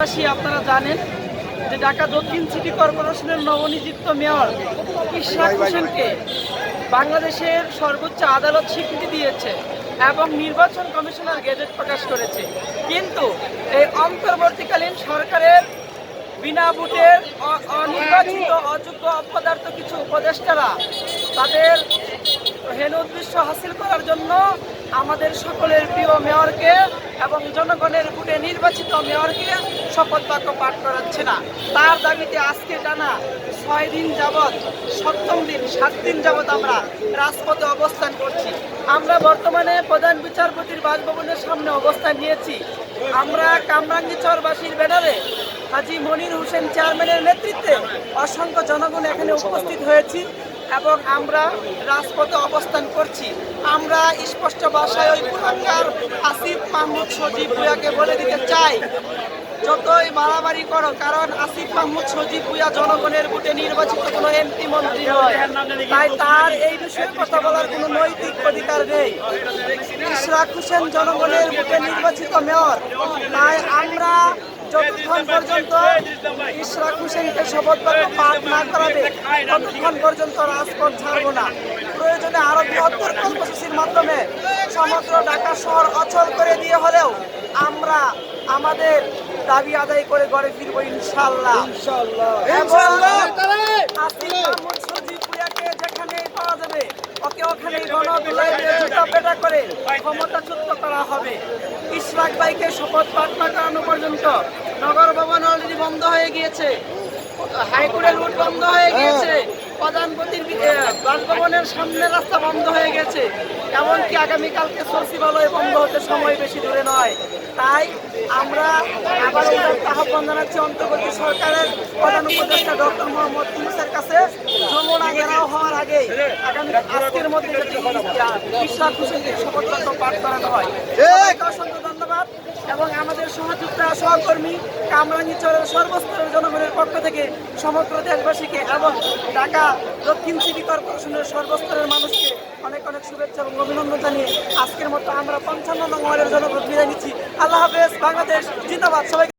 পাশাপাশি আপনারা জানেন যে ঢাকা দক্ষিণ সিটি কর্পোরেশনের নবনিযুক্ত মেয়র ইশরাক হোসেনকে বাংলাদেশের সর্বোচ্চ আদালত স্বীকৃতি দিয়েছে এবং নির্বাচন কমিশনার গেজেট প্রকাশ করেছে। কিন্তু এই অন্তর্বর্তীকালীন সরকারের বিনা ভোটের অনির্বাচিত অযোগ্য অপদার্থ কিছু উপদেষ্টারা তাদের হেন উদ্দেশ্য হাসিল করার জন্য আমাদের সকলের প্রিয় মেয়রকে এবং জনগণের ভোটে নির্বাচিত মেয়রকে শপথ বাক্য পাঠ করাচ্ছে না। তার দাবিতে আজকে টানা ছয় দিন যাবৎ, সপ্তম দিন, সাত দিন যাবৎ আমরা রাজপথে অবস্থান করছি। আমরা বর্তমানে প্রধান বিচারপতির বাসভবনের সামনে অবস্থান নিয়েছি। আমরা কামরাঙ্গীচরবাসীর ব্যানারে হাজি মনির হোসেন চেয়ারম্যানের নেতৃত্বে অসংখ্য জনগণ এখানে উপস্থিত হয়েছি। এবং আমরা রাজপথে অবস্থান করছি। আমরা স্পষ্ট ভাষায় ওই কুলাঙ্গার আসিফ মাহমুদ সজীব ভুয়াকে বলে দিতে চাই, যতই বাড়াবাড়ি করো, কারণ আসিফ মাহমুদ সজীব ভুয়া জনগণের ভোটে নির্বাচিত কোনো এমপি মন্ত্রী নয়। তাই তার এই বিষয়ে কথা বলার কোনো নৈতিক অধিকার নেই। ইশরাক হোসেন জনগণের ভোটে নির্বাচিত মেয়র। তাই আমরা যতক্ষণ পর্যন্ত ইশরাক হোসেনকে শপথ বাক্য পাঠ না করাবে ততক্ষণ পর্যন্ত রাজপথ ছাড়বো না। প্রয়োজনে আরও বৃহত্তর কর্মসূচির মাধ্যমে সমগ্র ঢাকা শহর অচল করে দিয়ে হলেও আমরা আমাদের দাবি আদায় করে ঘরে ফিরবো ইনশাল্লাহ। যেখানেই পাওয়া যাবে ওকে ওখানেই পেটা করে ক্ষমতাচ্যুত করা হবে। ইশরাক ভাইকে শপথ পাঠ না করানো পর্যন্ত নগর ভবন অলরেডি বন্ধ হয়ে গিয়েছে। হাইকোর্টের রুট বন্ধ হয়ে গিয়েছে। প্রধানপতির বাসভবনের সামনে রাস্তা বন্ধ হয়ে গেছে। এমনকি আগামীকালকে সচিবালয় বন্ধ হতে সময় বেশি দূরে নয় তাই আমরা আবার আহ্বান জানাচ্ছি অন্তর্বর্তী সরকারের প্রধান উপদেষ্টা ডক্টর মোহাম্মদ ইউনুসের কাছে যমুনা ঘেরাও হওয়ার আগেই আগামী আজকের মধ্যে যদি বিশ্বাস হোসেনকে শপথ বাক্য পাঠ করানো হয়। অসংখ্য ধন্যবাদ এবং আমাদের সহযোগিতা সহকর্মী কামরাঙ্গীচরের সর্বস্তরের জনগণের পক্ষ থেকে সমগ্র দেশবাসীকে এবং ঢাকা দক্ষিণ সিটি কর্পোরেশনের সর্বস্তরের মানুষকে অনেক অনেক শুভেচ্ছা এবং অভিনন্দন জানিয়ে আজকের মতো আমরা পঞ্চান্ন নম্বরের জন্য বিদায় নিচ্ছি। আল্লাহ হাফেজ, বাংলাদেশ, জিন্দাবাদ। সবাই